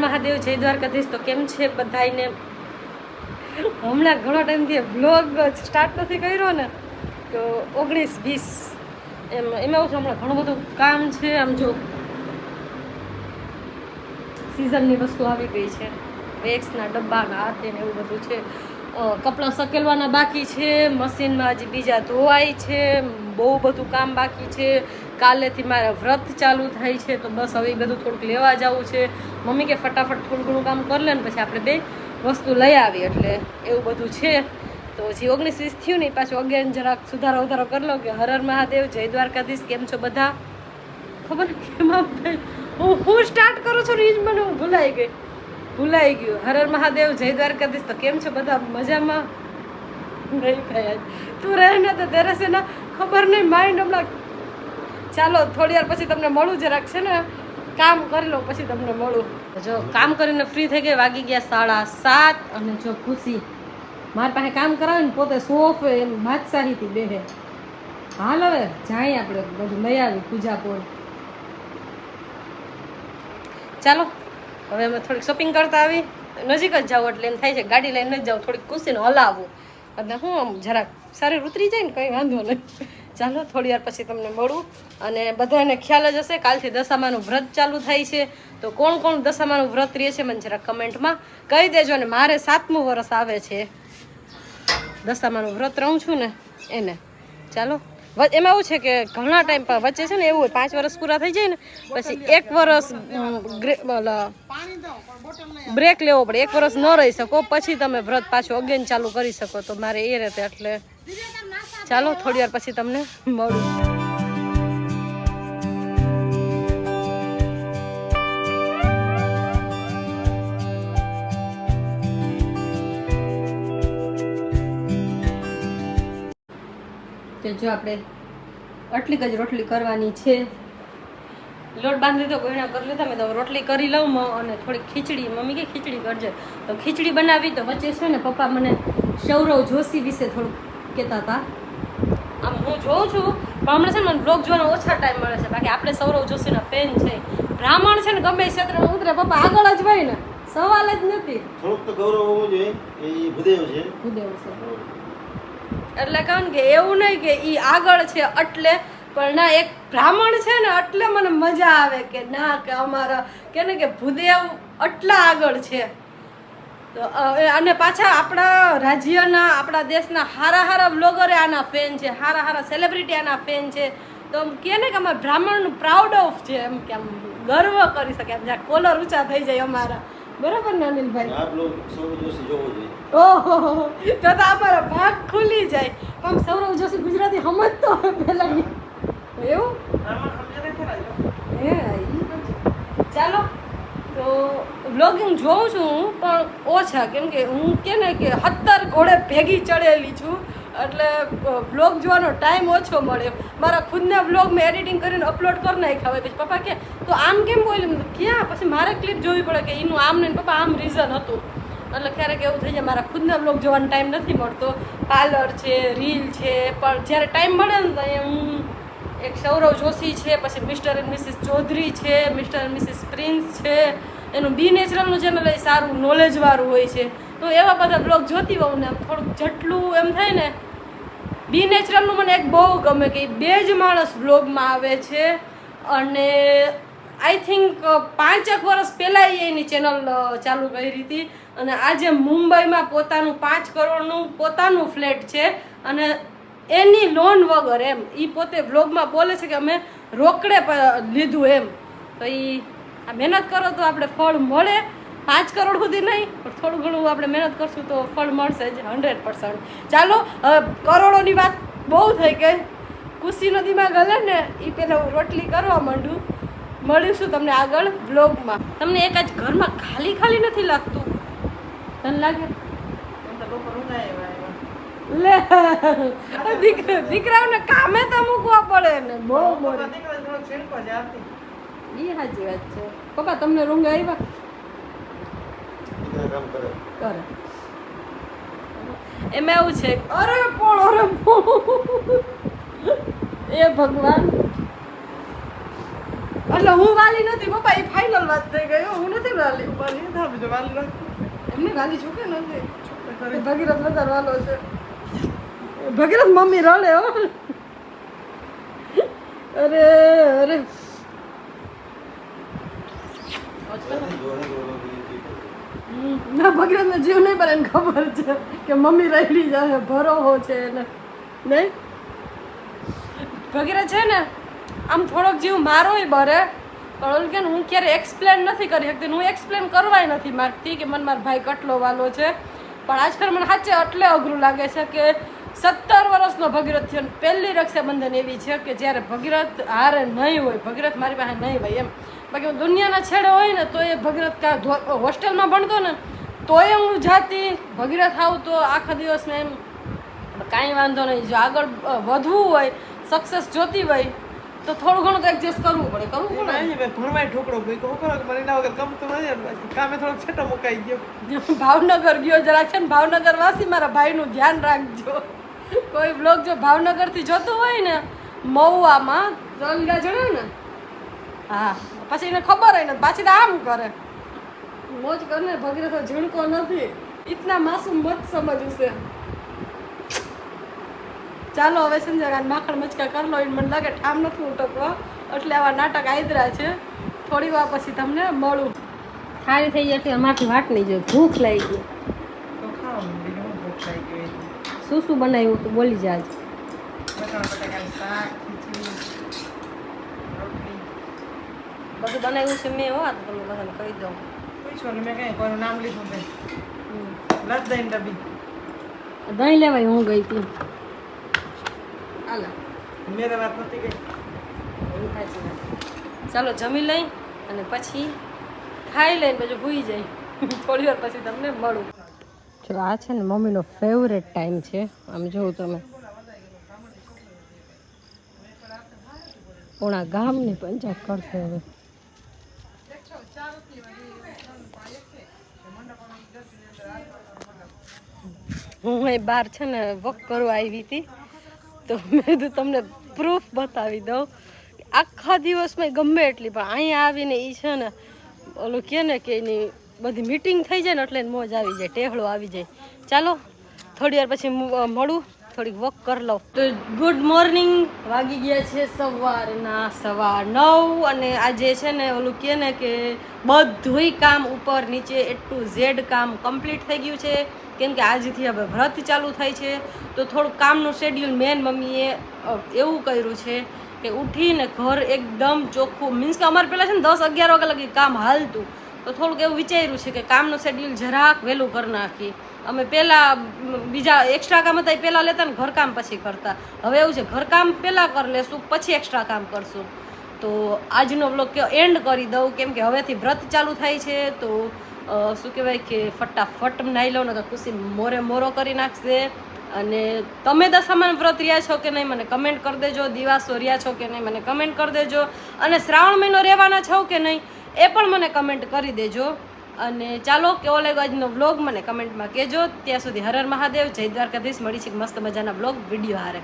મહાદેવ, જય દ્વારકાધીશ. તો કેમ છે બધાયને? હમણાં ઘણો ટાઈમથી બ્લોગ સ્ટાર્ટ નથી કર્યો ને, તો ઓગણીસ વીસ એમ, એમાં છે હમણાં ઘણું બધું કામ છે. આમ જો સિઝનની વસ્તુ આવી ગઈ છે. વેક્સના ડબ્બાના આ તેને એવું બધું છે. કપડાં સકેલવાના બાકી છે. મશીનમાં હજી બીજા ધોવાય છે. બહુ બધું કામ બાકી છે. કાલેથી મારા વ્રત ચાલુ થાય છે તો બસ હવે એ બધું થોડુંક લેવા જવું છે. મમ્મી કે ફટાફટ થોડું ઘણું કામ કરી લે ને પછી આપણે બે વસ્તુ લઈ આવી એટલે એવું બધું છે. તો હજી ઓગણીસ વીસ થયું નહીં પાછું અગિયાર જરાક સુધારો વધારો કરી લો કે હર હર મહાદેવ, જય દ્વારકાધીશ, કેમ છો બધા? ખબર કેમ હું હું સ્ટાર્ટ કરું છું ને એ જ મને હું ભૂલાઈ ગઈ. ભૂલાઈ ગયું. હર હર મહાદેવ, જય દ્વારકાધીશ, તો કેમ છો બધા? મજામાં? નહીં થાય તું રહે ને તો તેરે છે ને ખબર નહીં માઇન્ડ હમણાં ચાલો, થોડી વાર પછી તમને મળું, જરાક છે ને, કામ કરી લઉં, પછી તમને મળું. જો કામ કરીને ફ્રી થઈ ગઈ, વાગી ગયા સાડા સાત, અને જો ખુશી મારી પાસે કામ કરાવે ને, પોતે સોફ એમ બાદશાહીથી બેહે. હાલ હવે, જાય આપણે બધું લઈ આવી, પૂજા પોળ. ચાલો, હવે અમે થોડીક શોપિંગ કરતા આવી. નજીક જ જાવ એટલે એમ થાય છે, ગાડી લઈને જ જાઉં, થોડીક ખુશીને હલાવું. એટલે હું આમ જરાક શરીર ઉતરી જાય ને કંઈ વાંધો નહીં. ચાલો, થોડી વાર પછી તમને મળું. અને બધાને ખ્યાલ જ હશે, કાલથી દશામાનું વ્રત ચાલુ થાય છે. તો કોણ કોણ દશામાનું વ્રત રહે છે, મને જરાક કમેન્ટમાં કહી દેજો ને મારે સાતમું વરસ આવે છે. દશામાનું વ્રત રહું છું ને, એને. ચાલો. એમાં એવું છે કે ઘણા ટાઈમ પર વચ્ચે છે ને એવું હોય, પાંચ વર્ષ પૂરા થઈ જાય ને, પછી એક વર્ષ બ્રેક લેવો પડે. એક વર્ષ ન રહી શકો, પછી તમે વ્રત પાછું અગેન ચાલુ કરી શકો. તો મારે એ રીતે એટલે ચાલો, થોડી વાર પછી તમને મળું. તો જો આપણે આટલીક જ રોટલી કરવાની છે. લોટ બાંધી તો ગોયણા કરી લીધા મેં તો રોટલી કરી લઉં અને થોડીક ખીચડી મમ્મી કે ખીચડી કરજે. તો ખીચડી બનાવી તો વચ્ચે છે ને પપ્પા મને સૌરવ જોશી વિશે થોડુંક કહેતા હતા. આમ હું જોઉં છું પણ હમણાં છે ને મને બ્લોગ જોવાનો ઓછા ટાઈમ મળે છે. બાકી આપણે સૌરવ જોશીના ફેન છે. બ્રાહ્મણ છે ને ગમે ક્ષેત્રમાં ઉતરે પપ્પા આગળ જ હોય ને. સવાલ જ નથી. થોડુંક તો ગૌરવ હોવું જોઈએ એ ભૂદેવ છે. ભૂદેવ છે. એટલે કહું કે એવું નહીં કે એ આગળ છે એટલે, પણ ના, એક બ્રાહ્મણ છે ને એટલે મને મજા આવે કે ના, કે અમારા, કે ને કે ભૂદેવ આટલા આગળ છે. તો અને પાછા આપણા રાજ્યના, આપણા દેશના હારા હારા બ્લોગરે આના ફેન છે, હારા હારા સેલિબ્રિટી આના ફેન છે. તો કહે ને કે અમારા બ્રાહ્મણ પ્રાઉડ ઓફ છે, એમ કે આમ ગર્વ કરી શકે એમ જ્યાં કોલર ઊંચા થઈ જાય અમારા. બરાબર ને અનિલભાઈ આ બ્લોગ સૌ જોશી જોવો જોઈએ. ઓહો તો તો અમારો ભાગ ખુલી જાય. પણ સૌરવ જોશી ગુજરાતી સમજતો પહેલા એવું? હે ચાલો. તો વ્લોગિંગ જોઉં છું પણ ઓછા. કેમ કે હું કે ને કે સત્તર ઘોડે ભેગી ચડેલી છું. એટલે બ્લોગ જોવાનો ટાઈમ ઓછો મળે. મારા ખુદના બ્લોગ મેં એડિટિંગ કરીને અપલોડ કરી નાખ્યા હોય પછી પપ્પા કે, તો આમ કેમ બોલ્યું? ક્યાં? પછી મારે ક્લિપ જોવી પડે કે એનું આમ નહીં પપ્પા આમ રીઝન હતું. એટલે ક્યારેક એવું થઈ જાય, મારા ખુદના બ્લોગ જોવાનો ટાઈમ નથી મળતો. પાર્લર છે રીલ છે, પણ જ્યારે ટાઈમ મળે ને તો હું, એક સૌરવ જોશી છે, પછી મિસ્ટર એન્ડ મિસિસ ચૌધરી છે મિસ્ટર એન્ડ મિસિસ પ્રિન્સ છે. એનું બી નેચરલનું ચેનલ એ સારું નોલેજવાળું હોય છે. તો એવા બધા બ્લોગ જોતી હોઉં ને આમ થોડુંક જેટલું એમ થાય ને બી નેચરલનું મને એક બહુ ગમે કે બે જ માણસ બ્લોગમાં આવે છે અને આઈ થિંક પાંચેક વર્ષ પહેલાં એ એની ચેનલ ચાલુ કરી હતી અને આજે મુંબઈમાં પોતાનું પાંચ કરોડનું પોતાનું ફ્લેટ છે અને એની લોન વગર એમ એ પોતે બ્લોગમાં બોલે છે કે અમે રોકડે લીધું એમ. તો એ આ મહેનત કરો તો આપણે ફળ મળે પાંચ કરોડ સુધી નહીં પણ થોડું ઘણું આપણે મહેનત કરશું તો ફળ મળશે જ હંડ્રેડ પર્સન્ટ ચાલો કરોડોની વાત બહુ થઈ ગઈ. ખુશીનો દિમાગ હલે ને એ પહેલાં રોટલી કરવા માંડું. મળીશું તમને આગળ બ્લોગમાં તમને એક જ ઘરમાં ખાલી ખાલી નથી લાગતું? તને લાગે? લે દીકરા દીકરાઓને કામે તો મૂકવા પડે ને બહુ મોડી એ સાચી વાત છે. પપ્પા તમને રૂંગ આવ્યા કરે. કરે. એમાં એવું છે અરે પણ અરે એ ભગવાન. એટલે હું વાલી નથી પપ્પા એ ફાઇનલ વાત થઈ ગઈ હો. નથી વાલી. વાલી ના બીજો વાલી ના એમને વાલી છું નથી. ભગીરથ વધારે વાલો છે. ભગીરથ મમ્મી રડે હો. અરે અરે. ના ભગીરથને જીવ નહીં પડે એને ખબર છે કે મમ્મી રડી જાય ભરોહો છે એને. નહીં? ભગીરથ છે ને, આમ થોડોક જીવ મારોય બરે, પણ કે હું ક્યારે એક્સપ્લેન નથી કરી શકતી હું એક્સપ્લેન કરવાય નથી માગતી કે મને મારો ભાઈ કટલો વાલો છે. પણ આજકાલ મને સાચે એટલે અઘરું લાગે છે કે સત્તર વર્ષનો ભગીરથ થયો પહેલી રક્ષાબંધન એવી છે કે જ્યારે ભગીરથ હારે નહીં હોય, ભગીરથ મારી પાસે નહીં હોય એમ. બાકી હું દુનિયાના છેડે હોય ને તો એ ભગીરથ કા હોસ્ટેલમાં ભણતો ને તોય હું જાતી ભગીરથ આવતો આખા દિવસમાં એમ કાંઈ વાંધો નહીં. જો આગળ વધવું હોય સક્સેસ જોતી હોય તો થોડું ઘણું તો એડજસ્ટ કરવું પડે. કરવું પડે. ભણવાય ઠોકરો ભાઈ કહું કરો મને એના વગર ગમતું નથી કામે થોડો છેટો મુકાઈ ગયો. ભાવનગર ગયો જરાક છે ને ભાવનગર વાસી મારા ભાઈનું ધ્યાન રાખજો. કોઈ બ્લોગ જો ભાવનગરથી જોતું હોય ને મહુવામાં ત્રણ જણા ને. હા. પછી એને ખબર હોય ને પાછી તો આમ કરે. મોજ કરીને ભગીરથ ઝીણકો નથી. ઇતના માસૂમ મત સમજ ઉસે ચાલો હવે સંજય માખણ મચકા કર લો એને મને લાગે ઠામ નથી ઉટકવા. એટલે આવા નાટક આદરા છે. થોડી વાર પછી તમને મળું. થાળી થઈ એટલે અમારથી વાટ નહીં જોઈ ભૂખ લાગી ગઈ. તો ખાવાનું બીજું હું ભૂખ લાગી ગઈ. શું શું બનાવ્યું તું બોલી જાજ બટાકા બટાકાનું શાક ખીચડી રોટલી બધું બનાવ્યું છે મેં હો આ તો તમને બધાને કહી દઉં. પૂછવાનું મેં કઈ કોઈનું નામ લીધું મેં. દઈને ડબ્બી દહીં લેવાય હું ગઈ હતી. હાલા. મેરે વાત નથી ગઈ. ચાલો જમી લઈ અને પછી ખાઈ લઈને પછી ભૂઈ જાય. થોડી વાર પછી તમને મળું. જો આ છે ને મમ્મીનો ફેવરેટ ટાઈમ છે. આમ જોઉં તમે. પૂણા ગામની પંચાયત કરશે હવે. હું એ બહાર છે ને વોક કરવા આવી હતી. તો મેં તો તમને પ્રૂફ બતાવી દઉં. આખા આખા દિવસમાં ગમે એટલી, પણ અહીંયા આવીને એ છે ને, ઓલું કહે ને કે એની બધી મીટિંગ થઈ જાય ને એટલે મોજ આવી જાય, ટેહળો આવી જાય. ચાલો, થોડી વાર પછી મળું, થોડીક વોક કરી લઉં. તો ગુડ મોર્નિંગ, વાગી ગયા છે સવારના સવાર નવ, અને આજે છે ને ઓલું કહે ને કે બધુંય કામ ઉપર નીચે એટલું ઝેડ કામ કમ્પ્લીટ થઈ ગયું છે. કેમ કે આજથી હવે વ્રત ચાલુ થાય છે, તો થોડુંક કામનું શેડ્યુલ મેન મમ્મીએ એવું કર્યું છે કે ઉઠીને ઘર એકદમ ચોખ્ખું મીન્સ કે અમારે પહેલાં છે ને દસ અગિયાર વાગ્યા લગી કામ હાલતું. તો થોડુંક એવું વિચાર્યું છે કે કામનું શેડ્યુલ જરાક વહેલું કરી નાખી. અમે પહેલાં બીજા એક્સ્ટ્રા કામ હતા એ પહેલાં લેતા ને ઘરકામ પછી કરતા. હવે એવું છે ઘરકામ પહેલાં કરી લેશું, પછી એક્સ્ટ્રા કામ કરશું. તો આજનો બ્લોગ એન્ડ કરી દઉં. કેમ કે હવેથી વ્રત ચાલુ થાય છે, તો શું કહેવાય કે ફટાફટ નાઈ લો ને તો ખુશી મોરે મોરો કરી નાખશે. અને તમે દશામાન વ્રત રહ્યા છો કે નહીં, મને કમેન્ટ કરી દેજો. દિવાસો રહ્યા છો કે નહીં, મને કમેન્ટ કરી દેજો. અને શ્રાવણ મહિનો રહેવાના છો કે નહીં, એ પણ મને કમેન્ટ કરી દેજો. અને ચાલો, કેવો લાગ્યો આજનો વ્લોગ મને કમેન્ટમાં કહેજો. ત્યાં સુધી હર હર મહાદેવ, જય દ્વારકાધીશ. મળી છે મસ્ત મજાના વ્લોગ વીડિયો હારે.